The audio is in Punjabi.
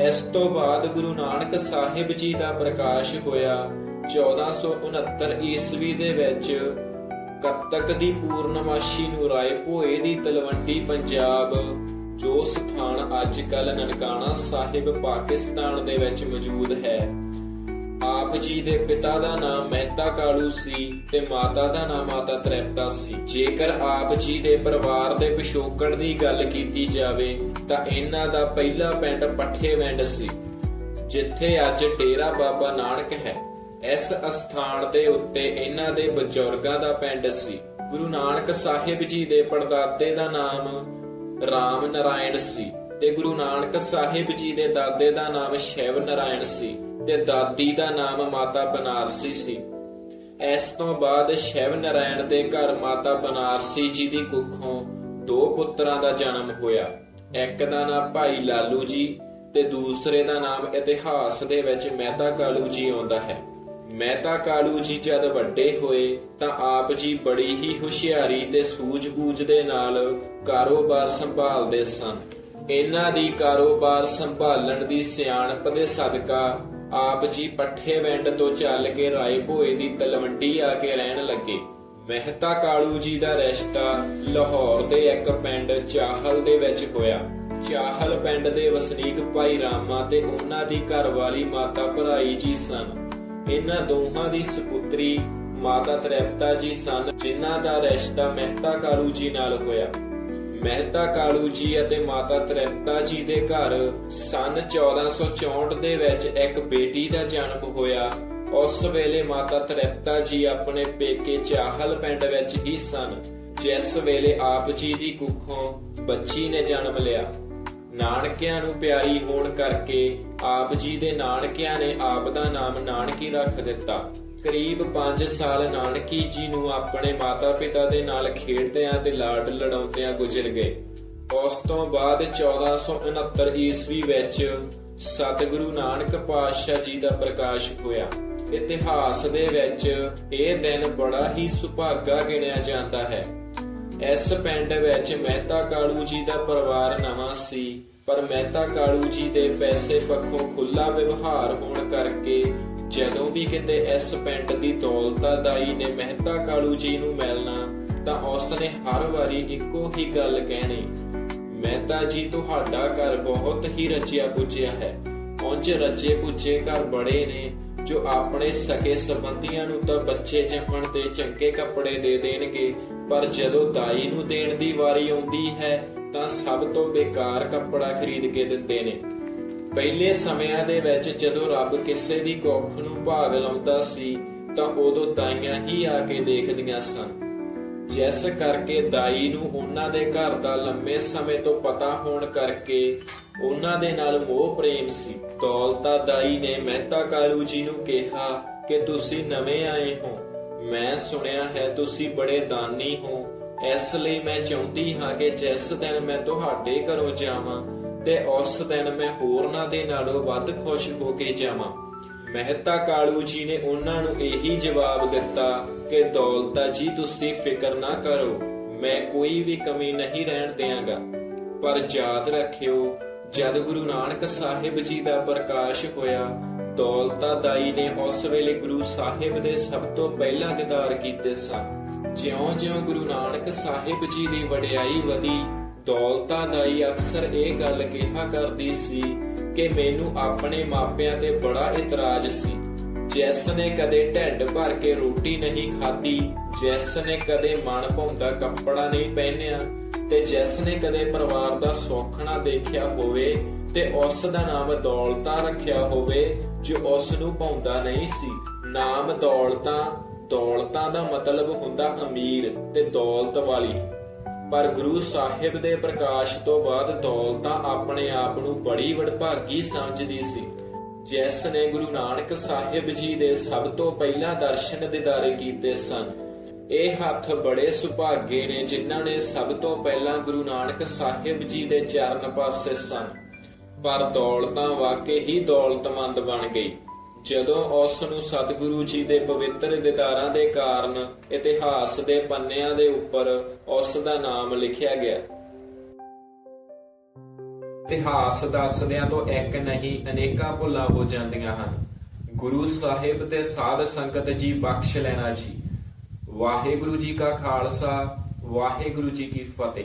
ਇਸ ਤੋਂ ਬਾਅਦ ਗੁਰੂ ਨਾਨਕ ਸਾਹਿਬ ਜੀ ਦਾ ਪ੍ਰਕਾਸ਼ ਹੋਇਆ 1469 ਈਸਵੀ ਦੇ ਵਿੱਚ। ਕੱਤਕ ਦੀ ਪੂਰਨਮਾਸ਼ੀ ਨੂੰ ਰਾਏ ਭੋਏ ਦੀ ਤਲਵੰਡੀ ਪੰਜਾਬ, ਜੋ ਸਥਾਨ ਅੱਜ ਕੱਲ ਨਨਕਾਣਾ ਸਾਹਿਬ, ਪਾਕਿਸਤਾਨ ਦੇ ਵਿੱਚ ਮੌਜੂਦ ਹੈ। ਆਪ ਜੀ ਦੇ ਪਿਤਾ ਦਾ ਨਾਮ ਮਹਿਤਾ ਕਾਲੂ ਸੀ ਤੇ ਮਾਤਾ ਦਾ ਨਾਮ ਮਾਤਾ ਤ੍ਰਿਪਤਾ ਸੀ। ਜੇਕਰ ਆਪ ਜੀ ਦੇ ਪਰਿਵਾਰ ਦੇ ਪਿਛੋਕੜ ਦੀ ਗੱਲ ਕੀਤੀ ਜਾਵੇ, ਤਾਂ ਇਹਨਾਂ ਦਾ ਪਹਿਲਾ ਪਿੰਡ ਪੱਠੇਵਿੰਡ ਸੀ, ਜਿੱਥੇ ਅੱਜ ਡੇਰਾ ਬਾਬਾ ਨਾਨਕ ਹੈ। ਇਸ ਅਸਥਾਨ ਦੇ ਉੱਤੇ ਇਹਨਾਂ ਦੇ ਬਜ਼ੁਰਗਾਂ ਦਾ ਪਿੰਡ ਸੀ। ਗੁਰੂ ਨਾਨਕ ਸਾਹਿਬ ਜੀ ਦੇ ਪੜਦਾਦੇ ਦਾ ਨਾਮ ਰਾਮ ਨਰਾਇਣ ਸੀ ਤੇ ਗੁਰੂ ਨਾਨਕ ਸਾਹਿਬ ਜੀ ਦੇ ਦਾਦੇ ਦਾ ਨਾਮ ਸ਼ਿਵ ਨਰਾਇਣ ਸੀ। ਤੇ ਦਾਦੀ ਦਾ ਨਾਮ ਮਾਤਾ ਬਨਾਰਸੀ ਸੀ। ਇਸ ਤੋਂ ਬਾਅਦ ਸ਼ਿਵ ਨਰਾਇਣ ਦੇ ਘਰ ਮਾਤਾ ਬਨਾਰਸੀ ਜੀ ਦੀ ਕੁੱਖੋਂ ਦੋ ਪੁੱਤਰਾਂ ਦਾ ਜਨਮ ਹੋਇਆ। ਇੱਕ ਦਾ ਨਾਮ ਭਾਈ ਲਾਲੂ ਜੀ ਤੇ ਦੂਸਰੇ ਦਾ ਨਾਮ ਇਤਿਹਾਸ ਦੇ ਵਿੱਚ ਮਹਿਤਾ ਕਾਲੂ ਜੀ ਆਉਂਦਾ ਹੈ। ਮਹਿਤਾ ਕਾਲੂ ਜੀ ਜਦ ਵੱਡੇ ਹੋਏ ਤਾਂ ਆਪ ਜੀ ਬੜੀ ਹੀ ਹੁਸ਼ਿਆਰੀ ਤੇ ਸੂਝ-ਬੂਝ ਦੇ ਨਾਲ ਕਾਰੋਬਾਰ ਸੰਭਾਲਦੇ ਸਨ। ਇਹਨਾਂ ਦੀ ਕਾਰੋਬਾਰ ਸੰਭਾਲਣ ਦੀ ਸਿਆਣਪ ਦੇ ਸਦਕਾ ਆਪ ਜੀ ਪੱਠੇਵਿੰਡ ਤੋਂ ਚੱਲ ਕੇ ਰਾਏ ਭੋਏ ਦੀ ਤਲਵੰਡੀ ਆ ਕੇ ਰਹਿਣ ਲੱਗੇ। ਮਹਿਤਾ ਕਾਲੂ ਜੀ ਦਾ ਰਿਸ਼ਤਾ ਲਾਹੌਰ ਦੇ ਇੱਕ ਪਿੰਡ ਚਾਹਲ ਦੇ ਵਿੱਚ ਹੋਇਆ। ਚਾਹਲ ਪਿੰਡ ਦੇ ਵਸਨੀਕ ਭਾਈ ਰਾਮਾ ਤੇ ਉਹਨਾਂ ਦੀ ਘਰਵਾਲੀ ਮਾਤਾ ਭਰਾਈ ਜੀ ਸਨ। ਇਹਨਾਂ ਦੋਹਾਂ ਦੀ ਸੁਪੁੱਤਰੀ ਮਾਤਾ ਤ੍ਰਿਪਤਾ ਜੀ ਸਨ, ਜਿਨ੍ਹਾਂ ਦਾ ਰਿਸ਼ਤਾ ਮਹਿਤਾ ਕਾਲੂ ਜੀ ਨਾਲ ਹੋਇਆ। ਮਹਿਤਾ ਕਾਲੂ ਜੀ ਅਤੇ ਮਾਤਾ ਤ੍ਰਿਪਤਾ ਜੀ ਦੇ ਘਰ ਸਨ 1464 ਦੇ ਵਿੱਚ ਇੱਕ ਬੇਟੀ ਦਾ ਜਨਮ ਹੋਇਆ। ਉਸ ਵੇਲੇ ਮਾਤਾ ਤ੍ਰਿਪਤਾ ਜੀ ਆਪਣੇ ਪੇਕੇ ਚਾਹਲ ਪਿੰਡ ਵਿੱਚ ਹੀ ਸਨ, ਜਿਸ ਵੇਲੇ ਆਪ ਜੀ ਦੀ ਕੁੱਖੋਂ ਬੱਚੀ ਨੇ ਜਨਮ ਲਿਆ। ਨਾਨਕਿਆਂ ਨੂੰ ਪਿਆਰੀ ਹੋਣ ਕਰਕੇ ਆਪ ਜੀ ਦੇ ਨਾਨਕਿਆਂ ਨੇ ਆਪ ਦਾ ਨਾਮ ਨਾਨਕੀ ਰੱਖ ਦਿੱਤਾ। ਕਰੀਬ 5 ਸਾਲ ਨਾਨਕੀ ਜੀ ਨੂੰ ਆਪਣੇ ਮਾਤਾ-ਪਿਤਾ ਦੇ ਨਾਲ ਖੇਡਦਿਆਂ ਤੇ ਲਾਡ ਲੜਾਉਂਦਿਆਂ ਗੁਜ਼ਰ ਗਏ। ਉਸ ਤੋਂ ਬਾਅਦ 1469 ਈਸਵੀ ਵਿੱਚ ਸਤਿਗੁਰੂ ਨਾਨਕ ਪਾਤਸ਼ਾਹ ਜੀ ਦਾ ਪ੍ਰਕਾਸ਼ ਹੋਇਆ। ਇਤਿਹਾਸ ਦੇ ਵਿੱਚ ਇਹ ਦਿਨ ਬੜਾ ਹੀ ਸੁਭਾਗਾ ਗਿਣਿਆ ਜਾਂਦਾ ਹੈ। ਇਸ ਪਿੰਡ ਵਿੱਚ ਮਹਿਤਾ ਕਾਲੂ ਜੀ ਦਾ ਪਰਿਵਾਰ ਨਵਾਂ ਸੀ, ਪਰ ਮਹਿਤਾ ਕਾਲੂ ਜੀ ਦੇ ਪੈਸੇ ਪੱਖੋਂ ਖੁੱਲਾ ਵਿਵਹਾਰ ਹੋਣ ਕਰਕੇ ਜਦੋਂ ਵੀ ਕਿਤੇ ਇਸ ਪਿੰਡ ਦੀ ਦੌਲਤਾਦਾਈ ਨੇ ਮਹਿਤਾ ਕਾਲੂ ਜੀ ਨੂੰ ਮਿਲਣਾ, ਤਾਂ ਉਸ ਨੇ ਹਰ ਵਾਰੀ ਇੱਕੋ ਹੀ ਗੱਲ ਕਹਿਣੀ, ਮਹਿਤਾ ਜੀ, ਤੁਹਾਡਾ ਘਰ ਬਹੁਤ ਹੀ ਰਚਿਆ ਪੁੱਜਿਆ ਹੈ। ਉਂਝ ਰੱਜੇ ਪੁੱਜੇ ਘਰ ਬੜੇ ਨੇ, ਜੋ ਆਪਣੇ ਸਕੇ ਸੰਬੰਧੀਆਂ ਨੂੰ ਤਾਂ ਬੱਚੇ ਜੰਮਣ ਤੇ ਚੰਗੇ ਕੱਪੜੇ ਦੇ ਦੇਣਗੇ ਪਰ ਜਦੋਂ ਦਾਈ ਨੂੰ ਦੇਣ ਦੀ ਵਾਰੀ ਆਉਂਦੀ ਹੈ, ਤਾਂ ਸਭ ਤੋਂ ਬੇਕਾਰ ਕੱਪੜਾ ਖਰੀਦ ਕੇ ਦਿੰਦੇ ਨੇ। ਪਹਿਲੇ ਸਮਿਆਂ ਦੇ ਵਿੱਚ ਜਦੋਂ ਰੱਬ ਕਿਸੇ ਦੀ ਕੋਖ ਨੂੰ ਭਾਗ ਲਾਉਂਦਾ ਸੀ, ਤਾਂ ਉਦੋਂ ਦਾਈਆਂ ਹੀ ਆ ਕੇ ਦੇਖਦੀਆਂ ਸਨ। ਜਿਸ ਕਰਕੇ ਦਾਈ ਨੂੰ ਉਹਨਾਂ ਦੇ ਘਰ ਦਾ ਲੰਮੇ ਸਮੇਂ ਤੋਂ ਪਤਾ ਹੋਣ ਕਰਕੇ ਉਹਨਾਂ ਦੇ ਨਾਲ ਮੋਹ ਪ੍ਰੇਮ ਸੀ। ਦੌਲਤਾ ਦਾਈ ਨੇ ਮਹਿਤਾ ਕਾਲੂ ਜੀ ਨੂੰ ਕਿਹਾ ਕਿ ਤੁਸੀਂ ਨਵੇਂ ਆਏ ਹੋ। ਮੈਂ ਸੁਣਿਆ ਹੈ ਤੁਸੀਂ ਬੜੇ ਦਾਨੀ ਹੋ। ਇਸ ਲਈ ਮੈਂ ਚਾਹੁੰਦੀ ਹਾਂ ਕਿ ਜਿਸ ਦਿਨ ਮੈਂ ਤੁਹਾਡੇ ਘਰੋਂ ਜਾਵਾਂ ਤੇ ਉਸ ਦਿਨ ਮੈਂ ਹੋਰਨਾਂ ਦੇ ਨਾਲੋਂ ਵੱਧ ਖੁਸ਼ ਹੋ ਕੇ ਜਾਵਾਂ। ਮਹਿਤਾ ਕਾਲੂ ਜੀ ਨੇ ਉਹਨਾਂ ਨੂੰ ਇਹੀ ਜਵਾਬ ਦਿੱਤਾ ਕਿ ਦੌਲਤਾ ਜੀ, ਤੁਸੀਂ ਫਿਕਰ ਨਾ ਕਰੋ, ਮੈਂ ਕੋਈ ਵੀ ਕਮੀ ਨਹੀਂ ਰਹਿਣ ਦਿਆਂਗਾ। ਪਰ ਯਾਦ ਰੱਖਿਓ, ਜਦ ਗੁਰੂ ਨਾਨਕ ਸਾਹਿਬ ਜੀ ਦਾ ਪ੍ਰਕਾਸ਼ ਹੋਇਆ ਦੌਲਤਾ ਦਾਈ ਨੇ ਉਸ ਵੇਲੇ ਗੁਰੂ ਸਾਹਿਬ ਦੇ ਸਭ ਤੋਂ ਪਹਿਲਾਂ ਦੀਦਾਰ ਕੀਤੇ ਸਨ। ਜਿਉਂ-ਜਿਉਂ ਗੁਰੂ ਨਾਨਕ ਸਾਹਿਬ ਜੀ ਦੀ ਵਡਿਆਈ ਵਧੀ ਦੌਲਤਾ ਦਾਈ ਅਕਸਰ ਇਹ ਗੱਲ ਕਿਹਾ ਕਰਦੀ ਸੀ ਕਿ ਮੈਨੂੰ ਆਪਣੇ ਮਾਪਿਆਂ ਤੇ ਬੜਾ ਇਤਰਾਜ਼ ਸੀ। ਜਿਸ ਨੇ ਕਦੇ ਢਿੱਡ ਭਰ ਕੇ ਰੋਟੀ ਨਹੀਂ ਖਾਧੀ, ਜਿਸ ਨੇ ਕਦੇ ਮਨ ਭਾਉਂਦਾ ਕੱਪੜਾ ਨਹੀਂ ਪਹਿਨਿਆ ਤੇ ਜਿਸ ਨੇ ਕਦੇ ਪਰਿਵਾਰ ਦਾ ਸੁੱਖ ਨਾ ਦੇਖਿਆ ਹੋਵੇ ਤੇ ਉਸ ਦਾ ਨਾਮ ਦੌਲਤਾ ਰੱਖਿਆ ਹੋਵੇ ਜੋ ਉਸ ਨੂੰ ਭਾਉਂਦਾ ਨਹੀਂ ਸੀ। ਨਾਮ ਦੌਲਤਾ ਦੌਲਤਾ ਦਾ ਮਤਲਬ ਹੁੰਦਾ ਅਮੀਰ ਤੇ ਦੌਲਤ ਵਾਲੀ। ਪਰ ਗੁਰੂ ਸਾਹਿਬ ਦੇ ਪ੍ਰਕਾਸ਼ ਤੋਂ ਬਾਅਦ ਦੌਲਤਾਂ ਆਪਣੇ ਆਪ ਨੂੰ ਬੜੀ ਵਡਭਾਗੀ ਸਮਝਦੀ ਸੀ। ਜਿਸ ਨੇ ਗੁਰੂ ਨਾਨਕ ਸਾਹਿਬ ਜੀ ਦੇ ਸਭ ਤੋਂ ਪਹਿਲਾਂ ਦਰਸ਼ਨ ਦਿਦਾਰੇ ਕੀਤੇ ਸਨ। ਇਹ ਹੱਥ ਬੜੇ ਸੁਭਾਗੇ ਨੇ, ਜਿਨ੍ਹਾਂ ਨੇ ਸਭ ਤੋਂ ਪਹਿਲਾਂ ਗੁਰੂ ਨਾਨਕ ਸਾਹਿਬ ਜੀ ਦੇ ਚਰਨ ਪਰਸੇ ਸਨ। ਪਰ ਦੌਲਤਾਂ ਵਾਕਈ ਹੀ ਦੌਲਤਮੰਦ ਬਣ ਗਈ। ਜਦੋਂ ਉਸ ਨੂੰ ਸਤਿਗੁਰੂ ਜੀ ਦੇ ਪਵਿੱਤਰ ਦਿਦਾਰਾਂ ਦੇ ਕਾਰਨ ਇਤਿਹਾਸ ਦੇ ਪੰਨਿਆਂ ਦੇ ਉੱਪਰ ਉਸ ਦਾ ਨਾਮ ਲਿਖਿਆ ਗਿਆ ਇਤਿਹਾਸ ਦੱਸਦਿਆਂ ਤੋਂ ਇੱਕ ਨਹੀਂ, ਅਨੇਕਾਂ ਭੁੱਲਾਂ ਹੋ ਜਾਂਦੀਆਂ ਹਨ। ਗੁਰੂ ਸਾਹਿਬ ਤੇ ਸਾਧ ਸੰਗਤ ਜੀ ਬਖਸ਼ ਲੈਣਾ ਜੀ। ਵਾਹਿਗੁਰੂ ਜੀ ਕਾ ਖਾਲਸਾ, ਵਾਹਿਗੁਰੂ ਜੀ ਕੀ ਫਤਿਹ।